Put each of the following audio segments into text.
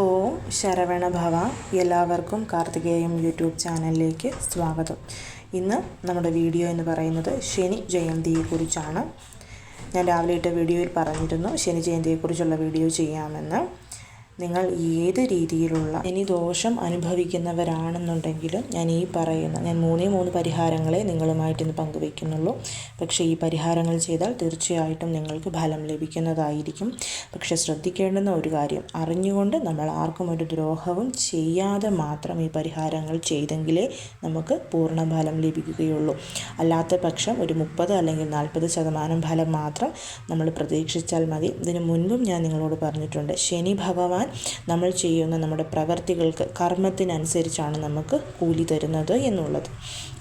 ഓം ശരവണഭവ എല്ലാവർക്കും കാർത്തികേയം യൂട്യൂബ് ചാനലിലേക്ക് സ്വാഗതം. ഇന്ന് നമ്മുടെ വീഡിയോ എന്ന് പറയുന്നത് ശനി ജയന്തിയെക്കുറിച്ചാണ്. ഞാൻ രാവിലെ ഇട്ട വീഡിയോയിൽ പറഞ്ഞിരുന്നു ശനി ജയന്തിയെക്കുറിച്ചുള്ള വീഡിയോ ചെയ്യാമെന്ന്. നിങ്ങൾ ഏത് രീതിയിലുള്ള ഇനി ദോഷം അനുഭവിക്കുന്നവരാണെന്നുണ്ടെങ്കിലും ഞാൻ ഈ പറയുന്ന ഞാൻ മൂന്നേ മൂന്ന് പരിഹാരങ്ങളെ നിങ്ങളുമായിട്ട് ഇന്ന് പങ്കുവയ്ക്കുന്നുള്ളൂ പക്ഷേ ഈ പരിഹാരങ്ങൾ ചെയ്താൽ തീർച്ചയായിട്ടും നിങ്ങൾക്ക് ഫലം ലഭിക്കുന്നതായിരിക്കും. പക്ഷേ ശ്രദ്ധിക്കേണ്ടുന്ന ഒരു കാര്യം അറിഞ്ഞുകൊണ്ട് നമ്മൾ ആർക്കും ഒരു ദ്രോഹവും ചെയ്യാതെ മാത്രം ഈ പരിഹാരങ്ങൾ ചെയ്തെങ്കിലേ നമുക്ക് പൂർണ ഫലം ലഭിക്കുകയുള്ളൂ. അല്ലാത്ത പക്ഷം ഒരു മുപ്പത് അല്ലെങ്കിൽ നാൽപ്പത് ശതമാനം ഫലം മാത്രം നമ്മൾ പ്രതീക്ഷിച്ചാൽ മതി. ഇതിനു മുൻപും ഞാൻ നിങ്ങളോട് പറഞ്ഞിട്ടുണ്ട് ശനി ഭഗവാൻ നമ്മൾ ചെയ്യുന്ന നമ്മുടെ പ്രവർത്തികൾക്ക് കർമ്മത്തിനനുസരിച്ചാണ് നമുക്ക് കൂലി തരുന്നത് എന്നുള്ളത്.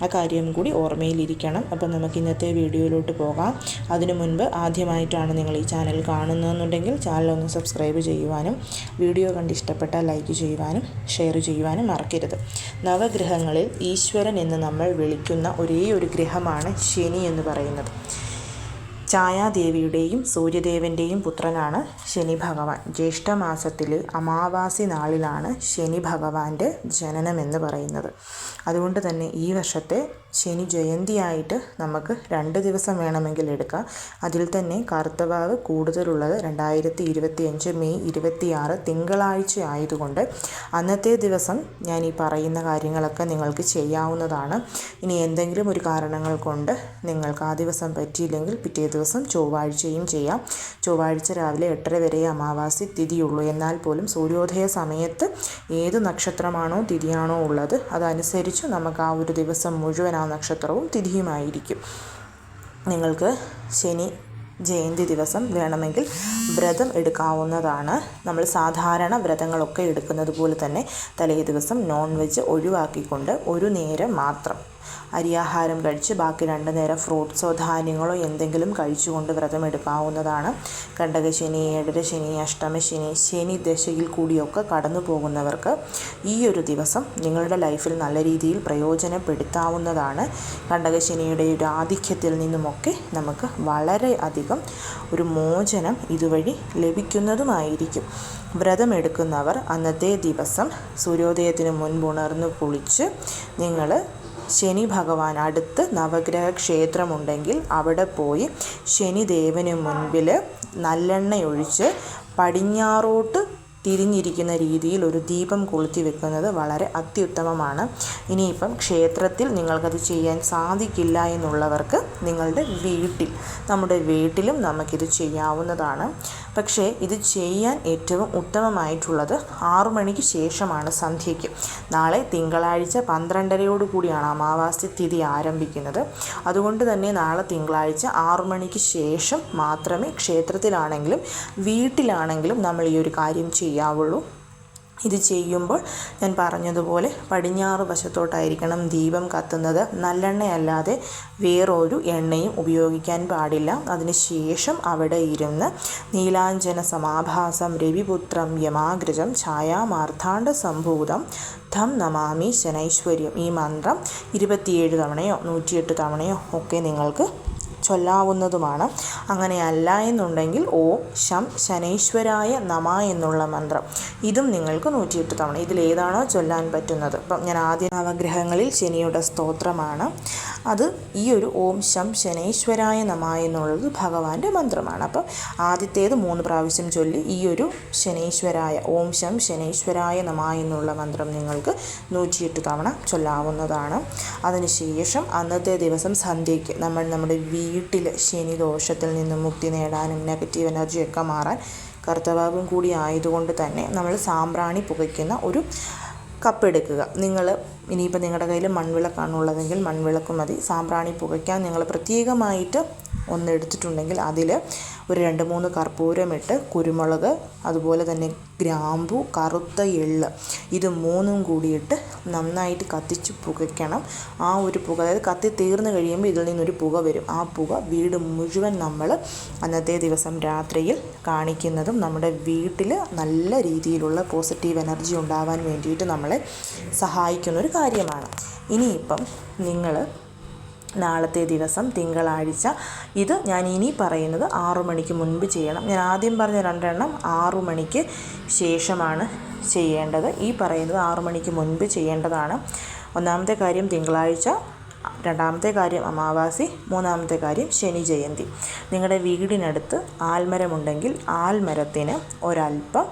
ആ കാര്യം കൂടി ഓർമ്മയിലിരിക്കണം. അപ്പം നമുക്ക് ഇന്നത്തെ വീഡിയോയിലോട്ട് പോകാം. അതിനു മുൻപ് ആദ്യമായിട്ടാണ് നിങ്ങൾ ഈ ചാനൽ കാണുന്നതെന്നുണ്ടെങ്കിൽ ചാനൽ ഒന്ന് സബ്സ്ക്രൈബ് ചെയ്യുവാനും വീഡിയോ കണ്ട് ഇഷ്ടപ്പെട്ടാൽ ലൈക്ക് ചെയ്യുവാനും ഷെയർ ചെയ്യുവാനും മറക്കരുത്. നവഗ്രഹങ്ങളിൽ ഈശ്വരൻ എന്ന് നമ്മൾ വിളിക്കുന്ന ഒരേ ഒരു ഗ്രഹമാണ് ശനി എന്ന് പറയുന്നത്. ഛായാദേവിയുടെയും സൂര്യദേവന്റെയും പുത്രനാണ് ശനി ഭഗവാൻ ജ്യേഷ്ഠമാസത്തിൽ അമാവാസി നാളിലാണ് ശനി ഭഗവാന്റെ ജനനമെന്ന് പറയുന്നത്. അതുകൊണ്ട് തന്നെ ഈ വർഷത്തെ ശനി ജയന്തിയായിട്ട് നമുക്ക് രണ്ട് ദിവസം വേണമെങ്കിൽ എടുക്കാം. അതിൽ തന്നെ കറുത്തവാവ് കൂടുതലുള്ളത് രണ്ടായിരത്തി ഇരുപത്തി അഞ്ച് മെയ് ഇരുപത്തിയാറ് തിങ്കളാഴ്ച ആയതുകൊണ്ട് അന്നത്തെ ദിവസം ഞാൻ ഈ പറയുന്ന കാര്യങ്ങളൊക്കെ നിങ്ങൾക്ക് ചെയ്യാവുന്നതാണ്. ഇനി എന്തെങ്കിലും ഒരു കാരണങ്ങൾ കൊണ്ട് നിങ്ങൾക്ക് ആ ദിവസം പറ്റിയില്ലെങ്കിൽ പിറ്റേ ദിവസം ചൊവ്വാഴ്ചയും ചെയ്യാം. ചൊവ്വാഴ്ച രാവിലെ എട്ടര വരെ അമാവാസി തിഥിയുള്ളൂ. എന്നാൽ പോലും സൂര്യോദയ സമയത്ത് ഏത് നക്ഷത്രമാണോ തിഥിയാണോ ഉള്ളത് അതനുസരിച്ച് നമുക്ക് ആ ഒരു ദിവസം മുഴുവൻ ആ നക്ഷത്രവും തിഥിയുമായിരിക്കും. നിങ്ങൾക്ക് ശനി ജയന്തി ദിവസം വേണമെങ്കിൽ വ്രതം എടുക്കാവുന്നതാണ്. നമ്മൾ സാധാരണ വ്രതങ്ങളൊക്കെ എടുക്കുന്നത് പോലെ തന്നെ തലേ ദിവസം നോൺ വെജ് ഒഴിവാക്കിക്കൊണ്ട് ഒരു നേരം മാത്രം. അരിയാഹാരം കഴിച്ച് ബാക്കി രണ്ട് നേരം ഫ്രൂട്ട്സോ ധാന്യങ്ങളോ എന്തെങ്കിലും കഴിച്ചുകൊണ്ട് വ്രതം എടുക്കാവുന്നതാണ്. കണ്ടകശനി ഏഴരശനി അഷ്ടമശനി ശനി ദശയിൽ കൂടിയൊക്കെ കടന്നു പോകുന്നവർക്ക് ഈ ഒരു ദിവസം നിങ്ങളുടെ ലൈഫിൽ നല്ല രീതിയിൽ പ്രയോജനപ്പെടുത്താവുന്നതാണ്. കണ്ടകശനിയുടെ ഒരു ആധിക്യത്തിൽ നിന്നുമൊക്കെ നമുക്ക് വളരെ അധികം ഒരു മോചനം ഇതുവഴി ലഭിക്കുന്നതുമായിരിക്കും. വ്രതമെടുക്കുന്നവർ അന്നത്തെ ദിവസം സൂര്യോദയത്തിന് മുൻപ് ഉണർന്നു കുളിച്ച് നിങ്ങൾ ശനി ഭഗവാൻ അടുത്ത് നവഗ്രഹ ക്ഷേത്രമുണ്ടെങ്കിൽ അവിടെ പോയി ശനിദേവന് മുൻപിൽ നല്ലെണ്ണയൊഴിച്ച് പടിഞ്ഞാറോട്ട് തിരിഞ്ഞിരിക്കുന്ന രീതിയിൽ ഒരു ദീപം കൊളുത്തി വെക്കുന്നത് വളരെ അത്യുത്തമമാണ്. ഇനിയിപ്പം ക്ഷേത്രത്തിൽ നിങ്ങൾക്കത് ചെയ്യാൻ സാധിക്കില്ല എന്നുള്ളവർക്ക് നിങ്ങളുടെ വീട്ടിൽ നമ്മുടെ വീട്ടിലും നമുക്കിത് ചെയ്യാവുന്നതാണ്. പക്ഷേ ഇത് ചെയ്യാൻ ഏറ്റവും ഉത്തമമായിട്ടുള്ളത് ആറു മണിക്ക് ശേഷമാണ് സന്ധ്യയ്ക്ക്. നാളെ തിങ്കളാഴ്ച പന്ത്രണ്ടരയോട് കൂടിയാണ് അമാവാസ്യ തിഥി ആരംഭിക്കുന്നത്. അതുകൊണ്ട് തന്നെ നാളെ തിങ്കളാഴ്ച ആറു മണിക്ക് ശേഷം മാത്രമേ ക്ഷേത്രത്തിലാണെങ്കിലും വീട്ടിലാണെങ്കിലും നമ്മൾ ഈ ഒരു കാര്യം ചെയ്യാവുള്ളൂ. ഇത് ചെയ്യുമ്പോൾ ഞാൻ പറഞ്ഞതുപോലെ പടിഞ്ഞാറ് വശത്തോട്ടായിരിക്കണം ദീപം കത്തുന്നത്. നല്ലെണ്ണയല്ലാതെ വേറൊരു എണ്ണയും ഉപയോഗിക്കാൻ പാടില്ല. അതിനുശേഷം അവിടെ ഇരുന്ന് നീലാഞ്ജന സമാഭാസം രവിപുത്രം യമാഗ്രജം ഛായാമാർത്താണ്ഡ സംഭൂതം ധം നമാമി ശനൈശ്വര്യം ഈ മന്ത്രം ഇരുപത്തിയേഴ് തവണയോ നൂറ്റിയെട്ട് തവണയോ ഒക്കെ നിങ്ങൾക്ക് ചൊല്ലാവുന്നതുമാണ്. അങ്ങനെയല്ല എന്നുണ്ടെങ്കിൽ ഓം ശം ശനൈശ്വരായ നമ എന്നുള്ള മന്ത്രം. ഇതും നിങ്ങൾക്ക് നൂറ്റിയെട്ട് തവണ. ഇതിലേതാണോ ചൊല്ലാൻ പറ്റുന്നത്? ഇപ്പം ഞാൻ ആദ്യ നവഗ്രഹങ്ങളിൽ ശനിയുടെ സ്തോത്രമാണ്. അത് ഈ ഒരു ഓം ശം ശനൈശ്വരായ നമ എന്നുള്ളത് ഭഗവാന്റെ മന്ത്രമാണ്. അപ്പം ആദ്യത്തേത് മൂന്ന് പ്രാവശ്യം ചൊല്ലി ഈ ഒരു ശനൈശ്വരായ ഓം ശം ശനൈശ്വരായ നമ എന്നുള്ള മന്ത്രം നിങ്ങൾക്ക് നൂറ്റിയെട്ട് തവണ ചൊല്ലാവുന്നതാണ്. അതിനുശേഷം അന്നത്തെ ദിവസം സന്ധ്യയ്ക്ക് നമ്മൾ നമ്മുടെ വീട്ടിൽ ശനി ദോഷത്തിൽ നിന്നും മുക്തി നേടാനും നെഗറ്റീവ് എനർജിയൊക്കെ മാറാൻ കർത്തവാവും കൂടി ആയതുകൊണ്ട് തന്നെ നമ്മൾ സാമ്പ്രാണി പുകയ്ക്കുന്ന ഒരു കപ്പെടുക്കുക. നിങ്ങൾ ഇനിയിപ്പോൾ നിങ്ങളുടെ കയ്യിൽ മൺവിളക്കാണുള്ളതെങ്കിൽ മൺവിളക്ക് മതി. സാമ്പ്രാണി പുകയ്ക്കാൻ നിങ്ങൾ പ്രത്യേകമായിട്ട് ഒന്ന് എടുത്തിട്ടുണ്ടെങ്കിൽ അതിൽ ഒരു രണ്ട് മൂന്ന് കർപ്പൂരമിട്ട് കുരുമുളക് അതുപോലെ തന്നെ ഗ്രാമ്പു കറുത്ത എള്ള് ഇത് മൂന്നും കൂടിയിട്ട് നന്നായിട്ട് കത്തിച്ച് പുകയ്ക്കണം. ആ ഒരു പുക അതായത് കത്തി തീർന്നു കഴിയുമ്പോൾ ഇതിൽ നിന്നൊരു പുക വരും. ആ പുക വീട് മുഴുവൻ നമ്മൾ അന്നത്തെ ദിവസം രാത്രിയിൽ കാണിക്കുന്നതും നമ്മുടെ വീട്ടിൽ നല്ല രീതിയിലുള്ള പോസിറ്റീവ് എനർജി ഉണ്ടാവാൻ വേണ്ടിയിട്ട് നമ്മളെ സഹായിക്കുന്ന ഒരു കാര്യമാണ്. ഇനിയിപ്പം നിങ്ങൾ നാളത്തെ ദിവസം തിങ്കളാഴ്ച ഇത് ഞാൻ ഇനി പറയുന്നത് ആറു മണിക്ക് മുൻപ് ചെയ്യണം. ഞാൻ ആദ്യം പറഞ്ഞ രണ്ടെണ്ണം ആറു മണിക്ക് ശേഷമാണ് ചെയ്യേണ്ടത്. ഈ പറയുന്നത് ആറു മണിക്ക് മുൻപ് ചെയ്യേണ്ടതാണ്. ഒന്നാമത്തെ കാര്യം തിങ്കളാഴ്ച രണ്ടാമത്തെ കാര്യം അമാവാസി മൂന്നാമത്തെ കാര്യം ശനി ജയന്തി. നിങ്ങളുടെ വീടിനടുത്ത് ആൽമരമുണ്ടെങ്കിൽ ആൽമരത്തിന് ഒരല്പം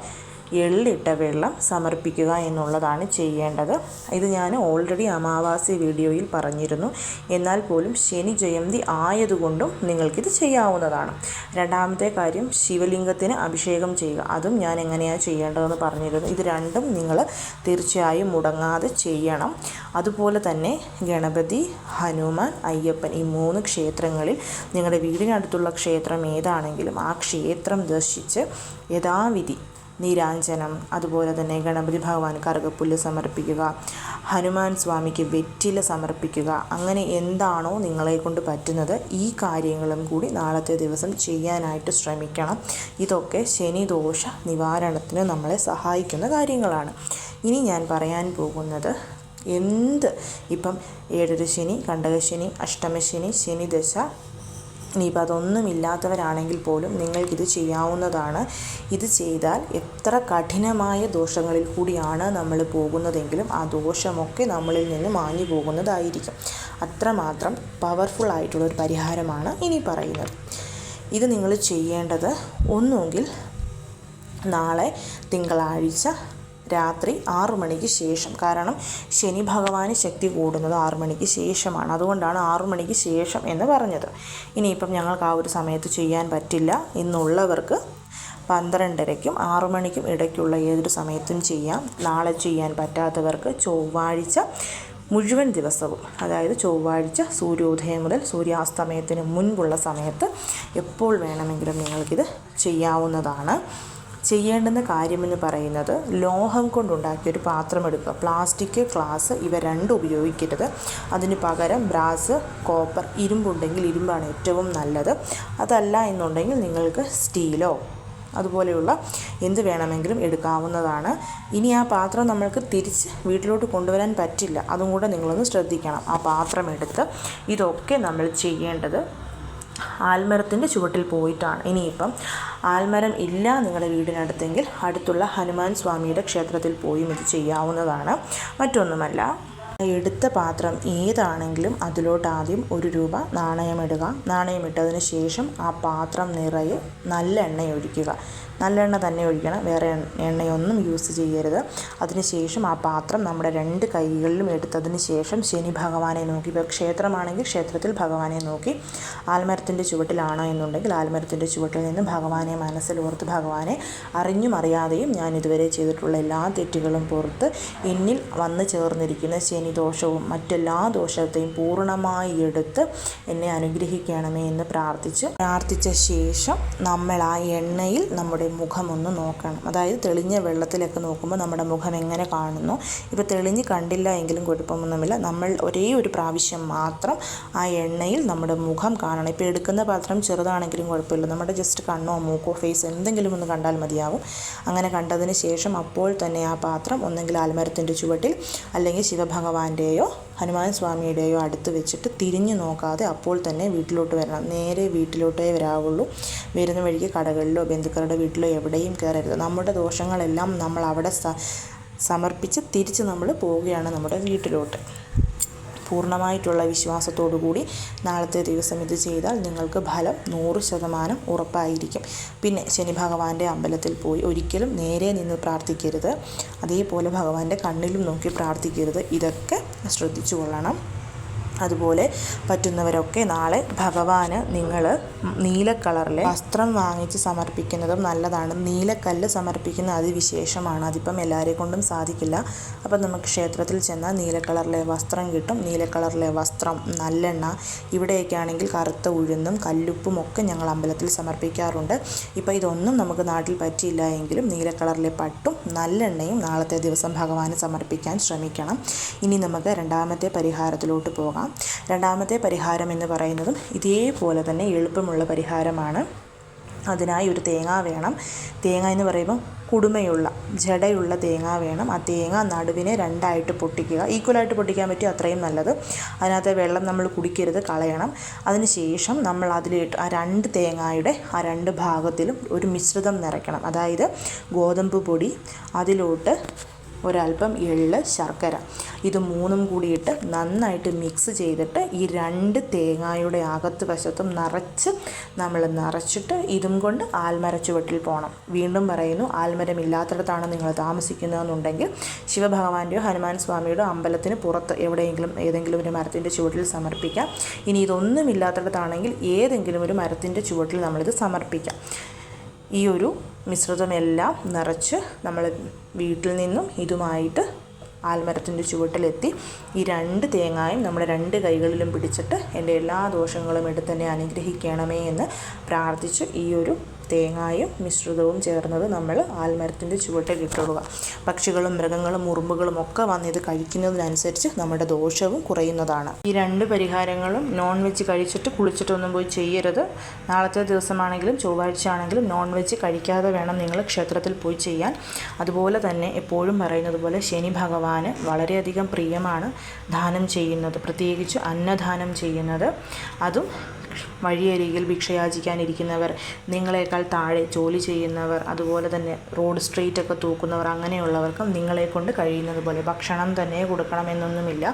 എള്ളിട്ട വെള്ളം സമർപ്പിക്കുക എന്നുള്ളതാണ് ചെയ്യേണ്ടത്. ഇത് ഞാൻ ഓൾറെഡി അമാവാസി വീഡിയോയിൽ പറഞ്ഞിരുന്നു. എന്നാൽ പോലും ശനി ജയന്തി ആയതുകൊണ്ടും നിങ്ങൾക്കിത് ചെയ്യാവുന്നതാണ്. രണ്ടാമത്തെ കാര്യം ശിവലിംഗത്തിന് അഭിഷേകം ചെയ്യുക. അതും ഞാൻ എങ്ങനെയാണ് ചെയ്യേണ്ടതെന്ന് പറഞ്ഞിരുന്നു. ഇത് രണ്ടും നിങ്ങൾ തീർച്ചയായും മുടങ്ങാതെ ചെയ്യണം. അതുപോലെ തന്നെ ഗണപതി ഹനുമാൻ അയ്യപ്പൻ ഈ മൂന്ന് ക്ഷേത്രങ്ങളിൽ നിങ്ങളുടെ വീടിനടുത്തുള്ള ക്ഷേത്രം ഏതാണെങ്കിലും ആ ക്ഷേത്രം ദർശിച്ച് യഥാവിധി നീരാഞ്ജനം അതുപോലെ തന്നെ ഗണപതി ഭഗവാൻ കറുകപ്പുല്ല് സമർപ്പിക്കുക ഹനുമാൻ സ്വാമിക്ക് വെറ്റില സമർപ്പിക്കുക അങ്ങനെ എന്താണോ നിങ്ങളെ കൊണ്ട് പറ്റുന്നത് ഈ കാര്യങ്ങളും കൂടി നാളത്തെ ദിവസം ചെയ്യാനായിട്ട് ശ്രമിക്കണം. ഇതൊക്കെ ശനിദോഷ നിവാരണത്തിന് നമ്മളെ സഹായിക്കുന്ന കാര്യങ്ങളാണ്. ഇനി ഞാൻ പറയാൻ പോകുന്നത് എന്ത്? ഇപ്പം ഏഴര ശനി കണ്ടകശനി അഷ്ടമശനി ശനിദശ ഇനിയിപ്പോൾ അതൊന്നും ഇല്ലാത്തവരാണെങ്കിൽ പോലും നിങ്ങൾക്കിത് ചെയ്യാവുന്നതാണ്. ഇത് ചെയ്താൽ എത്ര കഠിനമായ ദോഷങ്ങളിൽ കൂടിയാണ് നമ്മൾ പോകുന്നതെങ്കിലും ആ ദോഷമൊക്കെ നമ്മളിൽ നിന്ന് മാഞ്ഞു പോകുന്നതായിരിക്കും. അത്രമാത്രം പവർഫുൾ ആയിട്ടുള്ള ഒരു പരിഹാരമാണ് ഇനി പറയുന്നത്. ഇത് നിങ്ങൾ ചെയ്യേണ്ടത് ഒന്നുകിൽ നാളെ തിങ്കളാഴ്ച രാത്രി ആറു മണിക്ക് ശേഷം. കാരണം ശനി ഭഗവാന് ശക്തി കൂടുന്നത് ആറു മണിക്ക് ശേഷമാണ്. അതുകൊണ്ടാണ് ആറു മണിക്ക് ശേഷം എന്ന് പറഞ്ഞത്. ഇനിയിപ്പം ഞങ്ങൾക്ക് ആ ഒരു സമയത്ത് ചെയ്യാൻ പറ്റില്ല. എന്നുള്ളവർക്ക് പന്ത്രണ്ടരയ്ക്കും ആറു മണിക്കും ഇടയ്ക്കുള്ള ഏതൊരു സമയത്തും ചെയ്യാം. നാളെ ചെയ്യാൻ പറ്റാത്തവർക്ക് ചൊവ്വാഴ്ച മുഴുവൻ ദിവസവും അതായത് ചൊവ്വാഴ്ച സൂര്യോദയം മുതൽ സൂര്യാസ്തമയത്തിന് മുൻപുള്ള സമയത്ത് എപ്പോൾ വേണമെങ്കിലും നിങ്ങൾക്കിത് ചെയ്യാവുന്നതാണ്. ചെയ്യേണ്ടുന്ന കാര്യമെന്ന് പറയുന്നത് ലോഹം കൊണ്ടുണ്ടാക്കിയ ഒരു പാത്രം എടുക്കുക. പ്ലാസ്റ്റിക് ഗ്ലാസ് ഇവ രണ്ടും ഉപയോഗിക്കരുത്. അതിന് പകരം ബ്രാസ് കോപ്പർ ഇരുമ്പുണ്ടെങ്കിൽ ഇരുമ്പാണ് ഏറ്റവും നല്ലത്. അതല്ല എന്നുണ്ടെങ്കിൽ നിങ്ങൾക്ക് സ്റ്റീലോ അതുപോലെയുള്ള എന്ത് വേണമെങ്കിലും എടുക്കാവുന്നതാണ്. ഇനി ആ പാത്രം നമ്മൾക്ക് തിരിച്ച് വീട്ടിലോട്ട് കൊണ്ടുവരാൻ പറ്റില്ല. അതും കൂടെ നിങ്ങളൊന്ന് ശ്രദ്ധിക്കണം. ആ പാത്രം എടുത്ത് ഇതൊക്കെ നമ്മൾ ചെയ്യേണ്ടത് ആൽമരത്തിന്റെ ചുവട്ടിൽ പോയിട്ടാണ്. ഇനിയിപ്പം ആൽമരം ഇല്ല നിങ്ങളുടെ വീടിനടുത്തെങ്കിൽ അടുത്തുള്ള ഹനുമാൻ സ്വാമിയുടെ ക്ഷേത്രത്തിൽ പോയും ഇത് ചെയ്യാവുന്നതാണ്. മറ്റൊന്നുമല്ല എടുത്ത പാത്രം ഏതാണെങ്കിലും അതിലോട്ട് ആദ്യം ഒരു രൂപ നാണയമിടുക. നാണയമിട്ടതിന് ശേഷം ആ പാത്രം നിറയെ നല്ല എണ്ണ ഒഴിക്കുക നല്ലെണ്ണ തന്നെ ഒഴിക്കണം. വേറെ എണ്ണയൊന്നും യൂസ് ചെയ്യരുത്. അതിനുശേഷം ആ പാത്രം നമ്മുടെ രണ്ട് കൈകളിലും എടുത്തതിന് ശേഷം ശനി ഭഗവാനെ നോക്കി. ഇപ്പോൾ ക്ഷേത്രമാണെങ്കിൽ ക്ഷേത്രത്തിൽ ഭഗവാനെ നോക്കി. ആൽമരത്തിന്റെ ചുവട്ടിലാണോ എന്നുണ്ടെങ്കിൽ ആൽമരത്തിന്റെ ചുവട്ടിൽ നിന്ന് ഭഗവാനെ മനസ്സിൽ ഓർത്ത് ഭഗവാനെ അറിഞ്ഞും അറിയാതെയും ഞാൻ ഇതുവരെ ചെയ്തിട്ടുള്ള എല്ലാ തെറ്റുകളും പുറത്ത് എന്നിൽ വന്നു ചേർന്നിരിക്കുന്ന ശനി ദോഷവും മറ്റെല്ലാ ദോഷത്തെയും പൂർണമായി എടുത്ത് എന്നെ അനുഗ്രഹിക്കണമേ എന്ന് പ്രാർത്ഥിച്ച് പ്രാർത്ഥിച്ച ശേഷം നമ്മൾ ആ എണ്ണയിൽ നമ്മുടെ മുഖമൊന്ന് നോക്കണം. അതായത് തെളിഞ്ഞ വെള്ളത്തിലൊക്കെ നോക്കുമ്പോൾ നമ്മുടെ മുഖം എങ്ങനെ കാണുന്നു? ഇപ്പോൾ തെളിഞ്ഞ് കണ്ടില്ല എങ്കിലും കുഴപ്പമൊന്നുമില്ല. നമ്മൾ ഒരേ ഒരു പ്രാവശ്യം മാത്രം ആ എണ്ണയിൽ നമ്മുടെ മുഖം കാണണം. ഇപ്പോൾ എടുക്കുന്ന പാത്രം ചെറുതാണെങ്കിലും കുഴപ്പമില്ല. നമ്മുടെ ജസ്റ്റ് കണ്ണോ മൂക്കോ ഫേസ് എന്തെങ്കിലും ഒന്ന് കണ്ടാൽ മതിയാവും. അങ്ങനെ കണ്ടതിന് ശേഷം അപ്പോൾ തന്നെ ആ പാത്രം ഒന്നെങ്കിൽ ആൽമരത്തിന്റെ ചുവട്ടിൽ അല്ലെങ്കിൽ ശിവഭഗവാന്റെയോ ഹനുമാൻ സ്വാമിയുടെയോ അടുത്ത് വെച്ചിട്ട് തിരിഞ്ഞു നോക്കാതെ അപ്പോൾ തന്നെ വീട്ടിലോട്ട് വരണം. നേരെ വീട്ടിലോട്ടേ വരാവുള്ളൂ. വരുന്ന വഴിക്ക് കടകളിലോ ബന്ധുക്കളുടെ വീട്ടിലോ എവിടെയും കയറരുത്. നമ്മുടെ ദോഷങ്ങളെല്ലാം നമ്മൾ അവിടെ സമർപ്പിച്ച് തിരിച്ച് നമ്മൾ പോവുകയാണ് നമ്മുടെ വീട്ടിലോട്ട്. പൂർണമായിട്ടുള്ള വിശ്വാസത്തോടു കൂടി നാളത്തെ ദിവസം ഇത് ചെയ്താൽ നിങ്ങൾക്ക് ഫലം നൂറ് ശതമാനം ഉറപ്പായിരിക്കും. പിന്നെ ശനി ഭഗവാന്റെ അമ്പലത്തിൽ പോയി ഒരിക്കലും നേരെ നിന്ന് പ്രാർത്ഥിക്കരുത്. അതേപോലെ ഭഗവാന്റെ കണ്ണിലും നോക്കി പ്രാർത്ഥിക്കരുത്. ഇതൊക്കെ ശ്രദ്ധിച്ചു കൊള്ളണം. അതുപോലെ പറ്റുന്നവരൊക്കെ നാളെ ഭഗവാന് നിങ്ങൾ നീല വസ്ത്രം വാങ്ങിച്ച് സമർപ്പിക്കുന്നതും നല്ലതാണ്. നീലക്കല്ല് സമർപ്പിക്കുന്ന അതിവിശേഷമാണ്. അതിപ്പം എല്ലാവരെ കൊണ്ടും സാധിക്കില്ല. അപ്പം നമുക്ക് ക്ഷേത്രത്തിൽ ചെന്നാൽ നീല കളറിലെ വസ്ത്രം കിട്ടും. നീല കളറിലെ വസ്ത്രം നല്ലെണ്ണ ഇവിടെയൊക്കെ ആണെങ്കിൽ കറുത്ത ഉഴുന്നും കല്ലുപ്പും ഒക്കെ ഞങ്ങൾ അമ്പലത്തിൽ സമർപ്പിക്കാറുണ്ട്. ഇപ്പോൾ ഇതൊന്നും നമുക്ക് നാട്ടിൽ പറ്റിയില്ല എങ്കിലും നീല കളറിലെ പട്ടും നല്ലെണ്ണയും നാളത്തെ ദിവസം ഭഗവാന് സമർപ്പിക്കാൻ ശ്രമിക്കണം. ഇനി നമുക്ക് രണ്ടാമത്തെ പരിഹാരത്തിലോട്ട് പോകാം. രണ്ടാമത്തെ പരിഹാരം എന്ന് പറയുന്നതും ഇതേപോലെ തന്നെ എളുപ്പമുള്ള പരിഹാരമാണ്. അതിനായി ഒരു തേങ്ങ വേണം. തേങ്ങ എന്ന് പറയുമ്പോൾ കുടുമയുള്ള ജടയുള്ള തേങ്ങ വേണം. ആ തേങ്ങ നടുവിനെ രണ്ടായിട്ട് പൊട്ടിക്കുക. ഈക്വലായിട്ട് പൊട്ടിക്കാൻ പറ്റും അത്രയും നല്ലത്. അതിനകത്തെ വെള്ളം നമ്മൾ കുടിക്കരുത് കളയണം. അതിനുശേഷം നമ്മൾ അതിലിട്ട് ആ രണ്ട് തേങ്ങയുടെ ആ രണ്ട് ഭാഗത്തിലും ഒരു മിശ്രിതം നിറയ്ക്കണം. അതായത് ഗോതമ്പ് പൊടി അതിലോട്ട് ഒരല്പം എള്ള് ശർക്കര. ഇത് മൂന്നും കൂടിയിട്ട് നന്നായിട്ട് മിക്സ് ചെയ്തിട്ട് ഈ രണ്ട് തേങ്ങായുടെ അകത്ത് വശത്തും നിറച്ച് നമ്മൾ നിറച്ചിട്ട് ഇതും കൊണ്ട് ആൽമര ചുവട്ടിൽ പോകണം വീണ്ടും പറയുന്നു ആൽമരം ഇല്ലാത്തിടത്താണ് നിങ്ങൾ താമസിക്കുന്നതെന്നുണ്ടെങ്കിൽ ശിവഭഗവാന്റെയോ ഹനുമാൻ സ്വാമിയുടെ അമ്പലത്തിന് പുറത്ത് എവിടെയെങ്കിലും ഏതെങ്കിലും ഒരു മരത്തിന്റെ ചുവട്ടിൽ സമർപ്പിക്കാം. ഇനി ഇതൊന്നും ഇല്ലാത്തിടത്താണെങ്കിൽ ഏതെങ്കിലും ഒരു മരത്തിന്റെ ചുവട്ടിൽ നമ്മളിത് സമർപ്പിക്കാം. ഈ ഒരു മിശ്രിതമെല്ലാം നിറച്ച് നമ്മൾ വീട്ടിൽ നിന്നും ഇതുമായിട്ട് ആൽമരത്തിന്റെ ചുവട്ടിലെത്തി ഈ രണ്ട് തേങ്ങായും നമ്മൾ രണ്ട് കൈകളിലും പിടിച്ചിട്ട് എന്റെ എല്ലാ ദോഷങ്ങളും എടുത്തെന്നെ അനുഗ്രഹിക്കണമേ എന്ന് പ്രാർത്ഥിച്ച് ഈ ഒരു തേങ്ങായും മിശ്രിതവും ചേർന്നത് നമ്മൾ ആൽമരത്തിന്റെ ചുവട്ടിൽ ഇട്ടിടുക പക്ഷികളും മൃഗങ്ങളും ഉറുമ്പുകളും ഒക്കെ വന്ന് ഇത് കഴിക്കുന്നതിനനുസരിച്ച് നമ്മുടെ ദോഷവും കുറയുന്നതാണ്. ഈ രണ്ട് പരിഹാരങ്ങളും നോൺ വെജ് കഴിച്ചിട്ട് കുളിച്ചിട്ടൊന്നും പോയി ചെയ്യരുത്. നാളത്തെ ദിവസമാണെങ്കിലും ചൊവ്വാഴ്ച ആണെങ്കിലും നോൺ വെജ് കഴിക്കാതെ വേണം നിങ്ങൾ ക്ഷേത്രത്തിൽ പോയി ചെയ്യാൻ. അതുപോലെ തന്നെ എപ്പോഴും പറയുന്നത് പോലെ ശനി ഭഗവാന് വളരെയധികം പ്രിയമാണ് ദാനം ചെയ്യുന്നത്. പ്രത്യേകിച്ച് അന്നദാനം ചെയ്യുന്നത്. അതും വഴിയരികിൽ ഭിക്ഷയാചിക്കാനിരിക്കുന്നവർ നിങ്ങളെക്കാൾ താഴെ ജോലി ചെയ്യുന്നവർ അതുപോലെ തന്നെ റോഡ് സ്ട്രീറ്റ് ഒക്കെ തൂക്കുന്നവർ അങ്ങനെയുള്ളവർക്കും നിങ്ങളെ കൊണ്ട് കഴിയുന്നത് പോലെ ഭക്ഷണം തന്നെ കൊടുക്കണമെന്നൊന്നുമില്ല.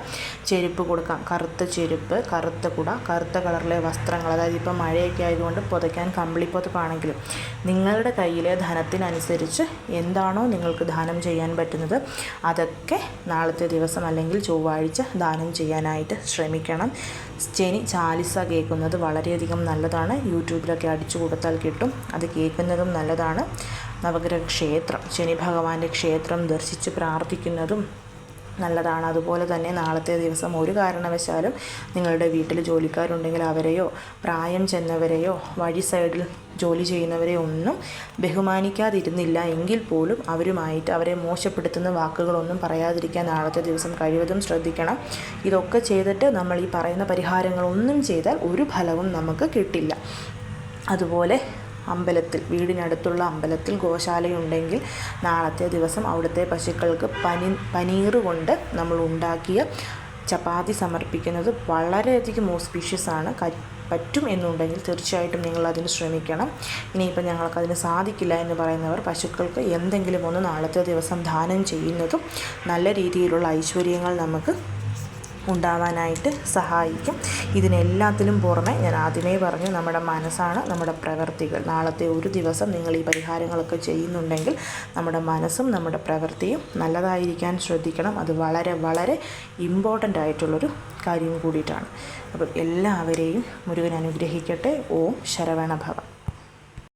ചെരുപ്പ് കൊടുക്കാം. കറുത്ത ചെരുപ്പ് കറുത്ത കുട കറുത്ത കളറിലെ വസ്ത്രങ്ങൾ. അതായത് ഇപ്പം മഴയൊക്കെ ആയതുകൊണ്ട് പുതയ്ക്കാൻ കമ്പിളിപ്പുതപ്പാണെങ്കിലും നിങ്ങളുടെ കയ്യിലെ ധനത്തിനനുസരിച്ച് എന്താണോ നിങ്ങൾക്ക് ദാനം ചെയ്യാൻ പറ്റുന്നത് അതൊക്കെ നാളത്തെ ദിവസം അല്ലെങ്കിൽ ചൊവ്വാഴ്ച ദാനം ചെയ്യാനായിട്ട് ശ്രമിക്കണം. ശനി ചാലിസ കേൾക്കുന്നത് വളരെയധികം നല്ലതാണ്. യൂട്യൂബിലൊക്കെ അടിച്ചു കൊടുത്താൽ കിട്ടും. അത് കേൾക്കുന്നതും നല്ലതാണ്. നവഗ്രഹ ക്ഷേത്രം ശനി ഭഗവാന്റെ ക്ഷേത്രം ദർശിച്ച് പ്രാർത്ഥിക്കുന്നതും നല്ലതാണ്. അതുപോലെ തന്നെ നാളത്തെ ദിവസം ഒരു കാരണവശാലും നിങ്ങളുടെ വീട്ടിൽ ജോലിക്കാരുണ്ടെങ്കിൽ അവരെയോ പ്രായം ചെന്നവരെയോ വഴി സൈഡിൽ ജോലി ചെയ്യുന്നവരെ ഒന്നും ബഹുമാനിക്കാതിരുന്നില്ല എങ്കിൽ പോലും അവരുമായിട്ട് അവരെ മോശപ്പെടുത്തുന്ന വാക്കുകളൊന്നും പറയാതിരിക്കാൻ നാളത്തെ ദിവസം കഴിവതും ശ്രദ്ധിക്കണം. ഇതൊക്കെ ചെയ്തിട്ട് നമ്മൾ ഈ പറയുന്ന പരിഹാരങ്ങളൊന്നും ചെയ്താൽ ഒരു ഫലവും നമുക്ക് കിട്ടില്ല. അതുപോലെ അമ്പലത്തിൽ വീടിനടുത്തുള്ള അമ്പലത്തിൽ ഗോശാലയുണ്ടെങ്കിൽ നാളത്തെ ദിവസം അവിടുത്തെ പശുക്കൾക്ക് പനി പനീർ കൊണ്ട് നമ്മൾ ഉണ്ടാക്കിയ ചപ്പാത്തി സമർപ്പിക്കുന്നത് വളരെയധികം ഓസ്പീഷ്യസ് ആണ്. പറ്റും എന്നുണ്ടെങ്കിൽ തീർച്ചയായിട്ടും നിങ്ങൾ അതിന് ശ്രമിക്കണം. ഇനിയിപ്പോൾ ഞങ്ങൾക്കതിന് സാധിക്കില്ല എന്ന് പറയുന്നവർ പശുക്കൾക്ക് എന്തെങ്കിലും ഒന്ന് നാളത്തെ ദിവസം ദാനം ചെയ്യുന്നതും നല്ല രീതിയിലുള്ള ഐശ്വര്യങ്ങൾ നമുക്ക് ഉണ്ടാവാനായിട്ട് സഹായിക്കും. ഇതിനെല്ലാത്തിലും പുറമെ ഞാൻ ആദ്യമേ പറഞ്ഞു നമ്മുടെ മനസ്സാണ് നമ്മുടെ പ്രവൃത്തികൾ നാളത്തെ ഒരു ദിവസം നിങ്ങൾ ഈ പരിഹാരങ്ങളൊക്കെ ചെയ്യുന്നുണ്ടെങ്കിൽ നമ്മുടെ മനസ്സും നമ്മുടെ പ്രവൃത്തിയും നല്ലതായിരിക്കാൻ ശ്രദ്ധിക്കണം. അത് വളരെ വളരെ ഇമ്പോർട്ടന്റ് ആയിട്ടുള്ളൊരു കാര്യം കൂടിയിട്ടാണ്. അപ്പോൾ എല്ലാവരെയും മുരുകൻ അനുഗ്രഹിക്കട്ടെ. ഓം ശരവണഭവ